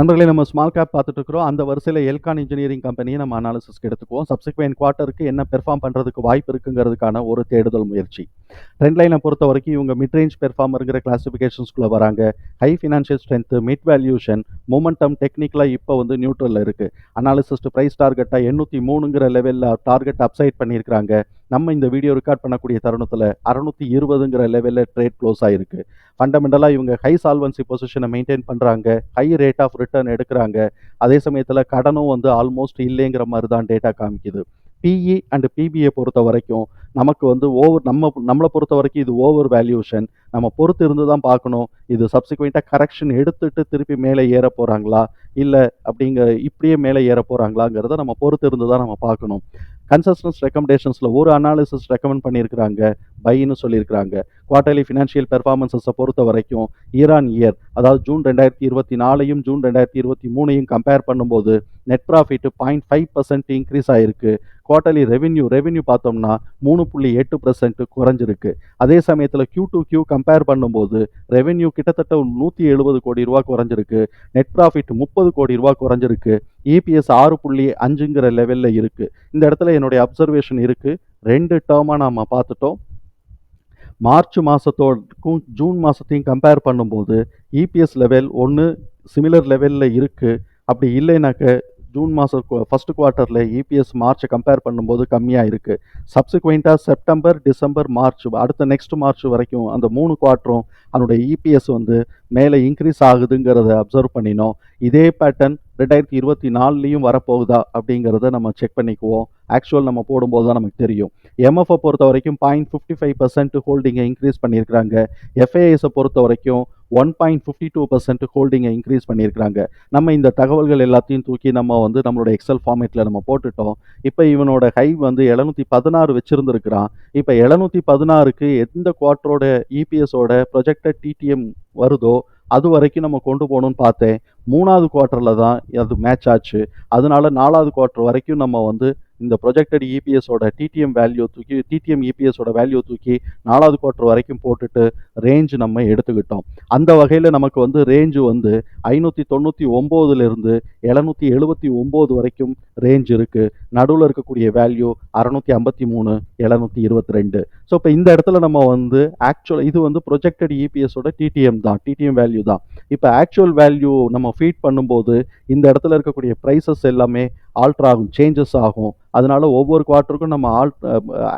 நண்பர்களே நம்ம small cap பார்த்துட்டு இருக்கிறோம் அந்த வரிசையில் எல்கான் இன்ஜினியரிங் கம்பெனியை நம்ம அனாலிசிஸ்க்கு எடுத்துக்குவோம். சப்சிக்வெண்ட் குவார்ட்டருக்கு என்ன பெர்ஃபார்ம் பண்ணுறதுக்கு வாய்ப்பு இருக்குங்கிறதுக்கான ஒரு தேடுதல் முயற்சி. ட்ரெண்ட் லைனை பொறுத்த வரைக்கும் இவங்க மிட் ரேஞ்ச் பெர்ஃபார்மருங்கிற கிளாசிஃபிகேஷன்ஸ்குள்ளே வராங்க. High financial strength mid valuation momentum டெக்னிக்கலாக இப்போ வந்து நியூட்ரலில் இருக்குது அனாலிசிஸ்ட் ப்ரைஸ் டார்கெட்டாக எண்ணூற்றி மூணுங்கிற லெவலில் டார்கெட் அப்சைட் பண்ணியிருக்கிறாங்க. நம்ம இந்த வீடியோ ரெக்கார்ட் பண்ணக்கூடிய தருணத்தில் அறுநூத்தி இருபதுங்கிற லெவலில் ட்ரேட் க்ளோஸ் ஆகிருக்கு ஃபண்டமெண்டலாக இவங்க ஹை சால்வன்சி பொசிஷனை மெயின்டைன் பண்ணுறாங்க ஹை ரேட் ஆஃப் ரிட்டர்ன் எடுக்கிறாங்க. அதே சமயத்தில் கடனும் வந்து ஆல்மோஸ்ட் இல்லைங்கிற மாதிரி தான் டேட்டா காமிக்குது. பிஇ அண்டு பிபியை பொறுத்த வரைக்கும் நமக்கு வந்து ஓவர் நம்ம நம்மளை பொறுத்த வரைக்கும் இது ஓவர் வேல்யூஷன் நம்ம பொறுத்து இருந்து தான் பார்க்கணும். இது சப்சிக்வெண்ட்டாக கரெக்ஷன் எடுத்துட்டு திருப்பி மேலே ஏற போகிறாங்களா இல்லை அப்படிங்கிற இப்படியே மேலே ஏற போகிறாங்களாங்கிறத நம்ம பொறுத்து இருந்து தான் நம்ம பார்க்கணும். கன்சஸ்டன்ஸ் ரெக்கமெண்டேஷன்ஸில் ஒரு அனாலிசிஸ் ரெக்கமெண்ட் பண்ணியிருக்கிறாங்க. பைன்னு சொல்லியிருக்கிறாங்க. குவார்டர்லி ஃபினான்ஷியல் பெர்ஃபார்மன்ஸஸை பொறுத்த வரைக்கும் இயர் ஆன் இயர் அதாவது ஜூன் ரெண்டாயிரத்தி இருபத்தி நாலையும் ஜூன் ரெண்டாயிரத்தி இருபத்தி மூணையும் கம்பேர் பண்ணும்போது net profit point five percent increase ஆயிருக்கு. குவார்டர்லி ரெவென்யூ ரெவென்யூ பார்த்தோம்னா மூணு புள்ளி எட்டு பர்சன்ட் குறைஞ்சிருக்கு. அதே சமயத்தில் கியூ டு கியூ கம்பேர் பண்ணும்போது ரெவென்யூ கிட்டத்தட்ட நூற்றி எழுபது கோடி ரூபா குறைஞ்சிருக்கு. நெட் ப்ராஃபிட் முப்பது கோடி ரூபா குறைஞ்சிருக்கு. இபிஎஸ் ஆறு புள்ளி அஞ்சுங்கிற லெவலில் இருக்குது இந்த இடத்துல என்னுடைய அப்சர்வேஷன் இருக்குது ரெண்டு டேர்மாக நாம் பார்த்துட்டோம். மார்ச் மாதத்தோடக்கும் ஜூன் மாதத்தையும் கம்பேர் பண்ணும்போது இபிஎஸ் லெவல் ஒன்று சிமிலர் லெவலில் இருக்குது அப்படி இல்லைனாக்க ஜூன் மாதம் ஃபஸ்ட்டு குவார்ட்டரில் இபிஎஸ் மார்ச் கம்பேர் பண்ணும்போது கம்மியாக இருக்குது சப்சிக்வெண்ட்டாக செப்டம்பர் டிசம்பர் மார்ச் அடுத்த நெக்ஸ்ட் மார்ச் வரைக்கும் அந்த மூணு குவார்ட்டரும் அதனுடைய இபிஎஸ் வந்து மேலே இன்க்ரீஸ் ஆகுதுங்கிறத அப்சர்வ் பண்ணினோம். இதே பேட்டர்ன் ரெண்டாயிரத்தி இருபத்தி நாலுலேயும் வரப்போகுதா அப்படிங்கிறத நம்ம செக் பண்ணிக்குவோம். ஆக்சுவல் நம்ம போடும்போது தான் நமக்கு தெரியும். எம்எஃப்ஐ பொறுத்த வரைக்கும் பாயிண்ட் ஃபிஃப்டி ஃபைவ் பர்சன்ட் ஹோல்டிங்கை இன்க்ரீஸ் பண்ணியிருக்கிறாங்க. எஃப்ஐஎஸை பொறுத்த வரைக்கும் one point fifty two percent ஹோல்டிங்கை increase பண்ணியிருக்கிறாங்க. நம்ம இந்த தகவல்கள் எல்லாத்தையும் தூக்கி நம்ம வந்து நம்மளோட எக்ஸல் ஃபார்மேட்டில் நம்ம போட்டுட்டோம். இப்போ இவனோட ஹை வந்து எழுநூற்றி பதினாறு வச்சுருந்துருக்கிறான். இப்போ எழுநூற்றி பதினாறுக்கு எந்த குவார்ட்டரோட இபிஎஸோட ப்ரொஜெக்டட் டிடிஎம் வருதோ அது வரைக்கும் நம்ம கொண்டு போகணும்னு பார்த்தேன். மூணாவது குவார்ட்டரில் தான் அது மேட்ச் ஆச்சு. அதனால நாலாவது குவார்ட்டர் வரைக்கும் நம்ம வந்து இந்த ப்ரொஜெக்டட் இபிஎஸோட டிடிஎம் வேல்யூ தூக்கி டிடிஎம் இபிஎஸோட வேல்யூ தூக்கி நாலாவது குவார்ட்டர் வரைக்கும் போட்டுட்டு ரேஞ்ச் நம்ம எடுத்துக்கிட்டோம். அந்த வகையில் நமக்கு வந்து ரேஞ்சு வந்து ஐநூற்றி தொண்ணூற்றி ஒம்போதுலேருந்து எழுநூற்றி எழுபத்தி ஒம்பது வரைக்கும் ரேஞ்ச் இருக்குது நடுவில் இருக்கக்கூடிய வேல்யூ அறநூற்றி ஐம்பத்தி மூணு எழுநூற்றி இருபத்தி ரெண்டு. ஸோ இப்போ இந்த இடத்துல நம்ம வந்து ஆக்சுவல் இது வந்து ப்ரொஜெக்டட் இபிஎஸோட டிடிஎம் தான் டிடிஎம் வேல்யூ தான். இப்போ ஆக்சுவல் வேல்யூ நம்ம ஃபீட் பண்ணும்போது இந்த இடத்துல இருக்கக்கூடிய ப்ரைஸஸ் எல்லாமே ஆல்ட்ரு ஆகும் சேஞ்சஸ் ஆகும். அதனால ஒவ்வொரு குவார்ட்டருக்கும் நம்ம ஆல்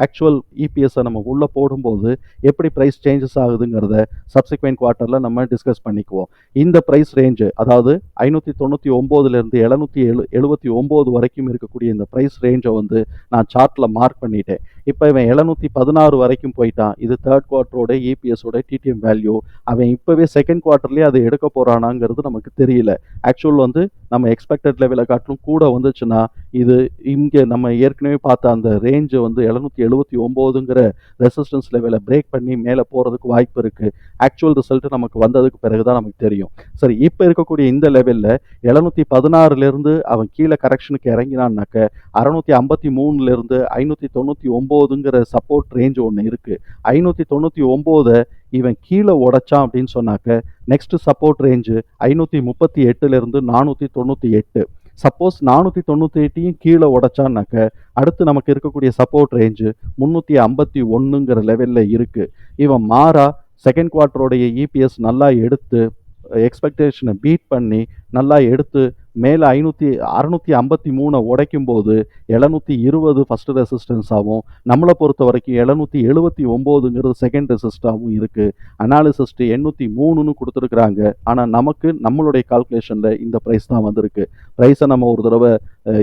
ஆக்சுவல் இபிஎஸ்ஸை நம்ம உள்ளே போடும்போது எப்படி ப்ரைஸ் சேஞ்சஸ் ஆகுதுங்கிறத சப்சிக்வெண்ட் குவார்ட்டரில் நம்ம டிஸ்கஸ் பண்ணிக்குவோம். இந்த ப்ரைஸ் ரேஞ்சு அதாவது ஐநூற்றி தொண்ணூற்றி ஒம்போதுலேருந்து எழுநூற்றி எழு எழுபத்தி ஒம்பது வரைக்கும் இருக்கக்கூடிய இந்த ப்ரைஸ் ரேஞ்சை வந்து நான் சார்ட்டில் மார்க் பண்ணிட்டேன். இப்போ இவன் எழுநூற்றி பதினாறு வரைக்கும் போயிட்டான். இது தேர்ட் குவார்ட்டரோட இபிஎஸோட டிடிஎம் வேல்யூ அவன் இப்போவே செகண்ட் குவார்ட்டர்லேயே அதை எடுக்க போகிறானாங்கிறது நமக்கு தெரியல. ஆக்சுவல் வந்து நம்ம எக்ஸ்பெக்டட் லெவலை காட்டிலும் கூட வந்துச்சுன்னா இது இங்கே நம்ம ஏற்கனவே பார்த்த அந்த ரேஞ்சு வந்து எழுநூற்றி எழுபத்தி ஒம்போதுங்கிற ரெசிஸ்டன்ஸ் லெவலை பிரேக் பண்ணி மேலே போகிறதுக்கு வாய்ப்பு இருக்குது ஆக்சுவல் ரிசல்ட் நமக்கு வந்ததுக்கு பிறகு தான் நமக்கு தெரியும். சரி இப்போ இருக்கக்கூடிய இந்த லெவலில் எழுநூற்றி பதினாறுலேருந்து அவன் கீழே கரெக்ஷனுக்கு இறங்கினான்னாக்க அறநூற்றி ஐம்பத்தி மூணுலேருந்து ஐநூற்றி தொண்ணூற்றி ஒம்போதுங்கிற சப்போர்ட் ரேஞ்ச் ஒன்று இருக்குது ஐநூற்றி தொண்ணூற்றி ஒம்போதை இவன் கீழே உடைச்சான் அப்படின்னு சொன்னாக்க நெக்ஸ்ட் சப்போர்ட் ரேஞ்சு ஐநூற்றி முப்பத்தி எட்டுலேருந்து நானூற்றி தொண்ணூற்றி எட்டு. சப்போஸ் நானூற்றி தொண்ணூற்றி எட்டையும் கீழே உடைச்சான்னாக்க அடுத்து நமக்கு இருக்கக்கூடிய சப்போர்ட் ரேஞ்சு முந்நூற்றி ஐம்பத்தி ஒன்றுங்கிற லெவலில் இருக்குது இவன் மாறா செகண்ட் குவார்ட்டரோடைய இபிஎஸ் நல்லா எடுத்து எக்ஸ்பெக்டேஷனை பீட் பண்ணி நல்லா எடுத்து மேலே ஐநூற்றி அறநூற்றி ஐம்பத்தி மூணை உடைக்கும் போது எழுநூற்றி இருபது ஃபஸ்ட்டு ரெசிஸ்டன்ஸாகவும் நம்மளை பொறுத்த வரைக்கும் எழுநூற்றி எழுபத்தி ஒம்போதுங்கிறது செகண்ட் ரெசிஸ்டாகவும் இருக்குது அனாலிசிஸ்ட்டு எண்ணூற்றி மூணுன்னு கொடுத்துருக்குறாங்க. ஆனால் நமக்கு நம்மளுடைய கால்குலேஷனில் இந்த ப்ரைஸ் தான் வந்திருக்கு. ப்ரைஸை நம்ம ஒரு தடவை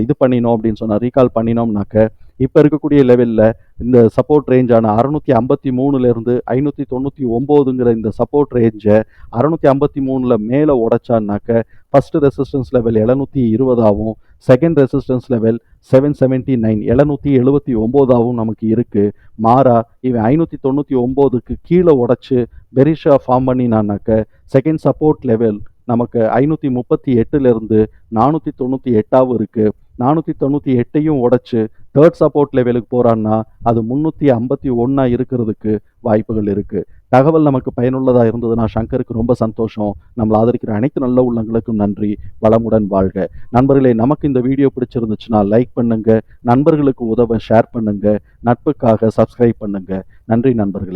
இது பண்ணினோம் அப்படின்னு சொன்னால் ரீகால் பண்ணினோம்னாக்க இப்போ இருக்கக்கூடிய லெவலில் இந்த சப்போர்ட் ரேஞ்சான அறநூற்றி ஐம்பத்தி மூணுலேருந்து ஐநூற்றி தொண்ணூற்றி ஒம்போதுங்கிற இந்த சப்போர்ட் ரேஞ்சை அறநூற்றி ஐம்பத்தி மூணில் மேலே உடைச்சான்னாக்க ஃபஸ்ட்டு ரெசிஸ்டன்ஸ் லெவல் எழுநூற்றி இருபதாகவும் second resistance level seven seventy nine எழுநூற்றி எழுபத்தி ஒம்போதாகவும் நமக்கு இருக்குது மாறா இவன் ஐநூற்றி தொண்ணூற்றி ஒம்போதுக்கு கீழே உடச்சி பெரிஷா ஃபார்ம் பண்ணினான்னாக்க செகண்ட் சப்போர்ட் லெவல் நமக்கு ஐநூற்றி முப்பத்தி எட்டுலேருந்து நானூற்றி தொண்ணூற்றி எட்டாவும் இருக்குது நானூற்றி தொண்ணூற்றி எட்டையும் உடச்சி தேர்ட் சப்போர்ட் லெவலுக்கு போகிறான்னா அது முந்நூற்றி ஐம்பத்தி ஒன்றா இருக்கிறதுக்கு வாய்ப்புகள் இருக்குது தகவல் நமக்கு பயனுள்ளதாக இருந்ததுன்னா சங்கருக்கு ரொம்ப சந்தோஷம். நம்மளை ஆதரிக்கிற அனைத்து நல்ல உள்ளங்களுக்கும் நன்றி. வளமுடன் வாழ்க. நண்பர்களே நமக்கு இந்த வீடியோ பிடிச்சிருந்துச்சுன்னா லைக் பண்ணுங்கள் நண்பர்களுக்கு உதவ ஷேர் பண்ணுங்கள் நட்புக்காக சப்ஸ்கிரைப் பண்ணுங்கள் நன்றி நண்பர்களே.